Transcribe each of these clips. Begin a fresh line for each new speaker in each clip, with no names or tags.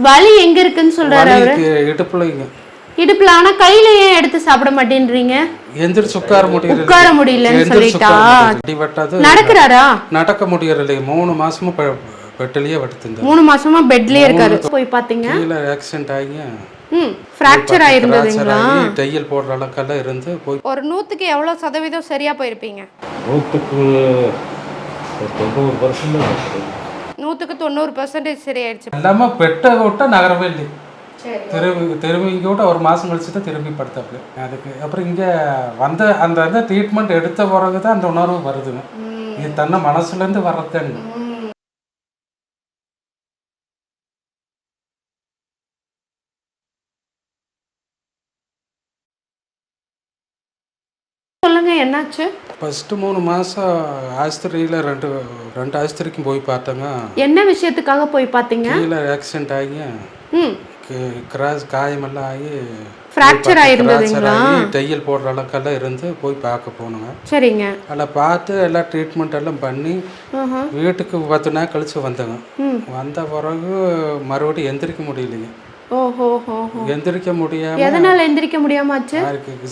வலி எங்க இருக்குன்னு சொல்றாரு அவரு?
இடுப்புலைங்க
இடுப்புல ஆனா கையில ஏன் எடுத்து சாப்பிட மாட்டேன்றீங்க?
எந்திரிச்சு உட்கார முடியல
உட்கார முடியலன்னு சொல்லிட்டா? நடக்கிறாரா?
நடக்க முடியல மூணு மாசமும் பெ- பெட்டிலேயே படுத்திருந்தேன்
மூணு மாசமா பெட்லயே இருக்காரு. போய் பாத்தீங்க?
கீழே ஆக்சிடென்ட் ஆகி
ம் ஃப்ராக்சர் ஆயிருந்ததுங்களா?
தையல் போடுற அளவுக்கெல்லாம் இருந்து போய்
ஒரு நூத்துக்கு எவ்வளவு சதவீதம் சரியா போயிருப்பீங்க?
ஒரு தொண்ணூறு பர்சன்ட்
நூத்துக்கு தொண்ணூறு பர்சன்டேஜ் சரியாயிடுச்சு.
எல்லாமே பெட்டை விட்டா நகரவே இல்லை திரும்பி திரும்பி இங்கே விட்டு ஒரு மாதம் கழிச்சு தான் திரும்பி படுத்தாப்புல. அதுக்கு அப்புறம் இங்கே வந்த அந்த அந்த ட்ரீட்மெண்ட் எடுத்த பிறகு தான் அந்த உணர்வு வருதுங்க. இது தன்னை மனசுலேருந்து வர்றதுதாங்க.
சொல்லுங்க என்னாச்சு?
ஃபஸ்ட்டு மூணு மாதம் ஆஸ்பத்திரியில் ரெண்டு ரெண்டு ஆஸ்பத்திரிக்கும் போய் பார்த்தேங்க.
என்ன விஷயத்துக்காக போய் பாத்தீங்க
கீழே ஆக்சிடென்ட் ஆகி கிராஸ் காயமெல்லாம் ஆகி
ஃப்ராக்சர் ஆயிருந்ததுங்களா?
fracture ஆகி தையல் போடுற அளவுக்கெல்லாம் இருந்து போய் பார்க்க போனோங்க
சரிங்க.
அதில் பார்த்து எல்லாம் ட்ரீட்மெண்ட் எல்லாம் பண்ணி. வீட்டுக்கு பத்து நாள் கழிச்சு வந்தேங்க. வந்த பிறகு மறுபடியும் எந்திரிக்க முடியலைங்க. எந்திரிக்க முடியாம
எதனால எந்திரிக்க முடியாம ஆச்சு?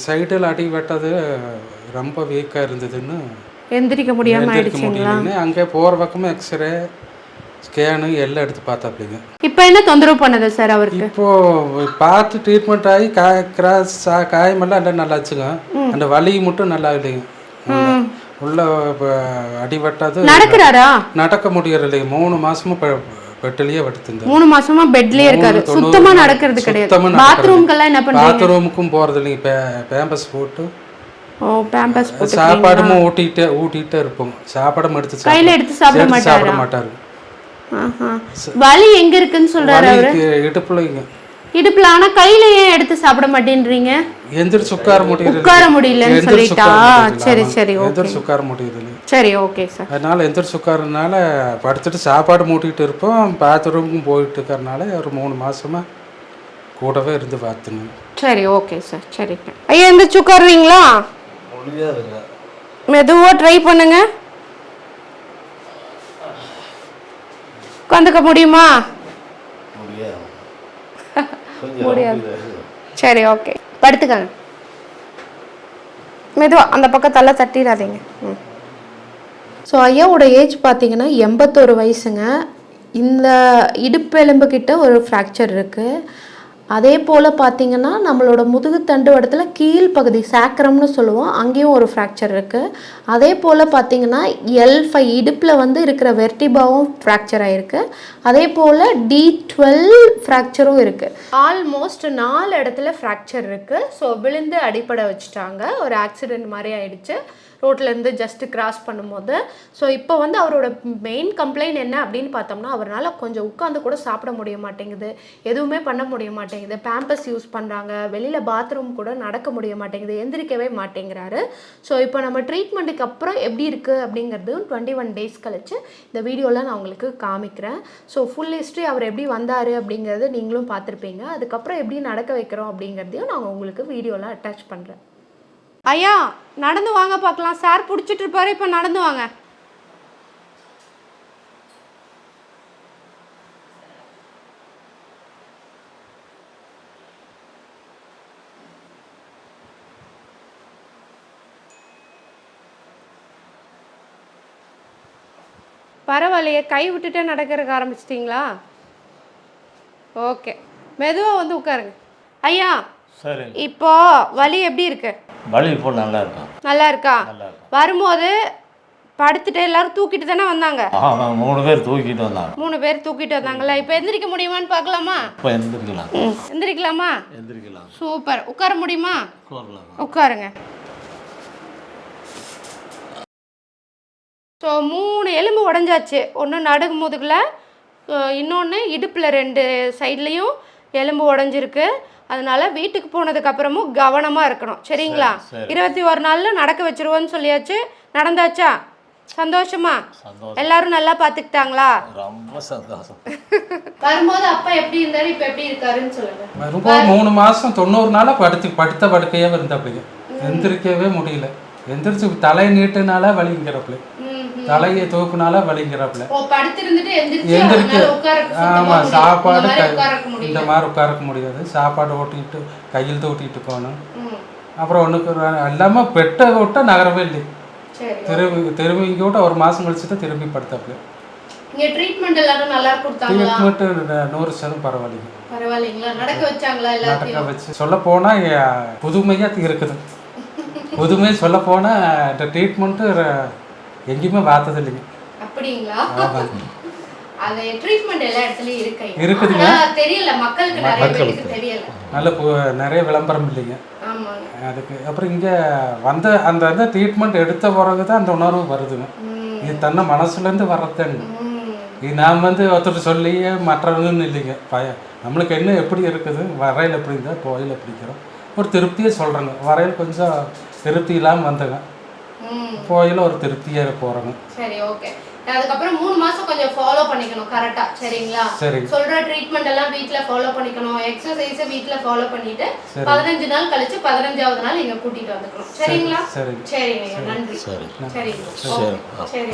சைடில் அடி வெட்டது ரொம்ப வீக்காக இருந்ததுன்னு
எந்திரிக்க முடியாம
எந்திரிக்க
ஆயிடுச்சுங்களா?
அங்கே போகிற பக்கமும் எக்ஸ்ரே ஸ்கேனு எல்லாம் எடுத்து பார்த்தாப்பிங்க
இப்போ என்ன தொந்தரவு பண்ணுது சார் அவருக்கு?
இப்போ பார்த்து ட்ரீட்மெண்ட் ஆகி காய கிராஸ் காயமெல்லாம் எல்லாம் நல்லாச்சுங்க அந்த வலி மட்டும் நல்லா இல்லைங்க. உள்ள- உள்ள இப்போ அடி வெட்டாது.
நடக்கிறாரா?
நடக்க முடியறதில்லைங்க. மூணு மாசமும் பெ- பெட்டிலேயே படுத்திருந்தேன்
மூணு மாசமா பெட்லயே இருக்காரு. சுத்தமா நடக்கிறது கிடையாது. பாத்ரூம்க்கெல்லாம் என்ன பண்றீங்க?
பாத்ரூமுக்கும் போறது இல்லைங்க பேம்பஸ் போட்டு
பேம்பஸ்
சாப்பாடும் ஊட்டிட்டே ஊட்டிகிட்டே இருப்போம். சாப்பாடும் எடுத்து
கையில எடுத்து சாப்பிட
எடுத்து சாப்பிட
மாட்டாரா.
மாட்டாரு.
வலி எங்க இருக்குன்னு சொல்றாரு அவரு?
வலிக்கு இடுப்புலைங்க
இடுப்புல ஆனா கையில ஏன் எடுத்து சாப்பிட மாட்டேன்றீங்க?
எந்திரிச்சு உட்கார முடியல
உட்கார முடியலன்னு சொல்லிட்டா?
முடியல.
சரி. சரி ஓகே.
எந்திரிச்சு உட்கார முடியுது
சரி ஓகே சார்.
அதனால எந்திரிச்சு உட்காரனால படுத்துட்டு சாப்பாடு மூட்டிட்டு இருப்போம். பாத்ரூமுக்கும் போயிட்டு இருக்கறனால ஒரு மூணு மாசமா கூடவே இருந்து பார்த்துங்க
சரி ஓகே சார். சரிங்க ஐயா எந்திரிச்சு உட்காருவீங்களா
முடியாதுங்க.
மெதுவா ட்ரை பண்ணுங்க. உட்காந்துக்க முடியுமா?
முடியாது.
சரி ஓகே படுத்துக்கங்க. மெதுவா அந்த பக்கம் தலை தட்டிடாதீங்க. ம். ஸோ ஐயாவோட ஏஜ் பார்த்தீங்கன்னா எண்பத்தோரு வயசுங்க. இந்த இடுப்பு எலும்பு கிட்ட ஒரு ஃப்ராக்சர் இருக்குது அதே போல் பார்த்தீங்கன்னா நம்மளோட முதுகுத்தண்டு இடத்துல கீழ் பகுதி சேக்கரம்னு சொல்லுவோம் அங்கேயும் ஒரு ஃப்ராக்சர் இருக்குது அதே போல் பார்த்தீங்கன்னா எல் ஃபைவ் இடுப்பில் வந்து இருக்கிற வெர்டிபாவும் ஃப்ராக்சர் ஆகிருக்கு அதே போல் டி டுவெல் ஃப்ராக்சரும் இருக்குது ஆல்மோஸ்ட் நாலு இடத்துல ஃப்ராக்சர் இருக்குது ஸோ விழுந்து அடிப்படை வச்சுட்டாங்க. ஒரு ஆக்சிடென்ட் மாதிரி ஆயிடுச்சு. ரோட்லேருந்து ஜஸ்ட் கிராஸ் பண்ணும்போது. ஸோ இப்போ வந்து அவரோட மெயின் கம்ப்ளைண்ட் என்ன அப்படின்னு பார்த்தோம்னா அவரால் கொஞ்சம் உட்காந்து கூட சாப்பிட முடிய மாட்டேங்குது. எதுவுமே பண்ண முடிய மாட்டேங்குது. பேம்பஸ் யூஸ் பண்ணுறாங்க வெளியில் பாத்ரூம் கூட நடக்க முடிய மாட்டேங்குது. எந்திரிக்கவே மாட்டேங்கிறாரு. ஸோ இப்போ நம்ம ட்ரீட்மெண்ட்டுக்கு அப்புறம் எப்படி இருக்குது அப்படிங்கிறது டுவெண்ட்டி ஒன் டேஸ் கழிச்சு இந்த வீடியோவில் நான் உங்களுக்கு காமிக்கிறேன். ஸோ ஃபுல் ஹிஸ்ட்ரி அவர் எப்படி வந்தார் அப்படிங்கிறது நீங்களும் பார்த்துருப்பீங்க. அதுக்கப்புறம் எப்படி நடக்க வைக்கிறோம் அப்படிங்கிறதையும் நான் உங்களுக்கு வீடியோவில் அட்டாச் பண்ணுறேன் ஐயா நடந்து வாங்க பார்க்கலாம். சார் பிடிச்சிட்டு இருப்பாரு. இப்போ நடந்து வாங்க. பரவாயில்லையே கை விட்டுட்டே நடக்கிறதுக்கு ஆரம்பிச்சிட்டிங்களா? ஓகே. மெதுவாக வந்து உட்காருங்க. ஐயா
சரி.
இப்போ வலி எப்படி இருக்கு?
வலி இப்போ நல்லா
இருக்கா?
நல்லா இருக்கும்
வரும்போது படுத்துட்டு எல்லாரும் தூக்கிட்டு தானே வந்தாங்க?
மூணு பேர் தூக்கிட்டு வந்தாங்க.
மூணு பேர் தூக்கிட்டு வந்தாங்கல்ல இப்போ எந்திரிக்க முடியுமான்னு பார்க்கலாமா?
இப்போ எந்திரிக்கலாம்.
எந்திரிக்கலாமா?
எந்திரிக்கலாம்.
சூப்பர். உட்கார முடியுமா? உட்காருங்க. ஸோ மூணு எலும்பு உடஞ்சாச்சு. ஒன்று நடுகு முதுகில் இன்னொன்று இடுப்பில் ரெண்டு சைட்லேயும் எலும்பு உடஞ்சிருக்கு. அதனால வீட்டுக்கு போனதுக்கு அப்புறமும் கவனமாக இருக்கணும் சரிங்களா?
சரி.
இருபத்தி ஒரு நாளில் நடக்க வச்சிருவோன்னு சொல்லியாச்சு. நடந்தாச்சா? சந்தோஷமா? எல்லாரும் நல்லா பார்த்துக்கிட்டாங்களா
ரொம்ப சந்தோஷம்.
வரும்போது அப்பா எப்படி இருந்தாரு இப்போ எப்படி இருக்காருன்னு சொல்லுங்க.
வரும்போது மூணு மாசம் தொண்ணூறு நாளா படுத்து படுத்த படுக்கையே இருந்தாப்பிங்க எந்திரிக்கவே முடியல. எந்திரிச்சு தலை நீட்டுனால வலிங்கிறப்பிள்ள தலையை தூக்குனால வலிங்கிறாப்புல. எந்திரிக்க ஆமாம் சாப்பாடு
இந்த மாதிரி உட்காரக்க
முடியாது. சாப்பாடு ஓட்டிட்டு கையில் தூட்டிட்டு போகணும் அப்புறம் ஒன்றுக்கு எல்லாமே பெட்டை விட்டா நகரவே இல்லை திரும்பி திரும்பி இங்கே விட்டு ஒரு மாதம் கழிச்சு தான் திரும்பி படுத்தாப்புல.
இங்க ட்ரீட்மெண்ட் எல்லாரும் நல்லா கொடுத்தாங்களா?
ட்ரீட்மெண்ட்டு நூறு சதம் பரவாயில்லைங்க.
பரவாயில்லைங்களா? நடக்க வச்சாங்களா
நடக்க
எல்லாத்தையும்
வச்சு. சொல்ல போனால் புதுமையாக இருக்குது. புதுமை சொல்ல போனால் இந்த ட்ரீட்மெண்ட்டு எங்கேயுமே பார்த்தது இல்லைங்க.
அப்படிங்களா. அது ட்ரீட்மெண்ட் எல்லா இடத்துலயும் இருக்கு.
இருக்குதுங்க.
ஆனா தெரியல மக்களுக்கு நிறைய பேருக்கு தெரியல.
நல்ல பு- நிறைய விளம்பரம் இல்லைங்க. அதுக்கு அப்புறம் இங்கே வந்த அந்த அந்த ட்ரீட்மெண்ட் எடுத்த பிறகு தான் அந்த உணர்வு வருதுங்க. இது தன்னை மனசுலேருந்து வர்றதுங்க இது நாம் வந்து ஒருத்தர் சொல்லி மற்றவங்கன்னு இல்லைங்க. பய நம்மளுக்கு என்ன எப்படி இருக்குது? வரையில் எப்படி இருந்தால் கோயில் எப்படிக்கிறோம் ஒரு திருப்தியை சொல்கிறேங்க வரையில் கொஞ்சம் திருப்தி இல்லாமல் வந்தேங்க.
ம்.
கோயில் ஒரு திருப்தியாக போகிறோங்க
சரி ஓகே. அதுக்கப்புறம் மூணு மாசம் கொஞ்சம் ஃபாலோ பண்ணிக்கணும் கரெக்டா சரிங்களா?
சரிங்க
சொல்ற ட்ரீட்மெண்ட் எல்லாம் வீட்ல ஃபாலோ பண்ணிக்கணும். எக்ஸசைஸை வீட்ல ஃபாலோ பண்ணிட்டு. பதினஞ்சு நாள் கழிச்சு பதினஞ்சாவது நாள் இங்க கூட்டிட்டு வந்துக்கணும். சரிங்களா?
சரிங்க
நன்றி.
சரி.
சரிங்க
சரி.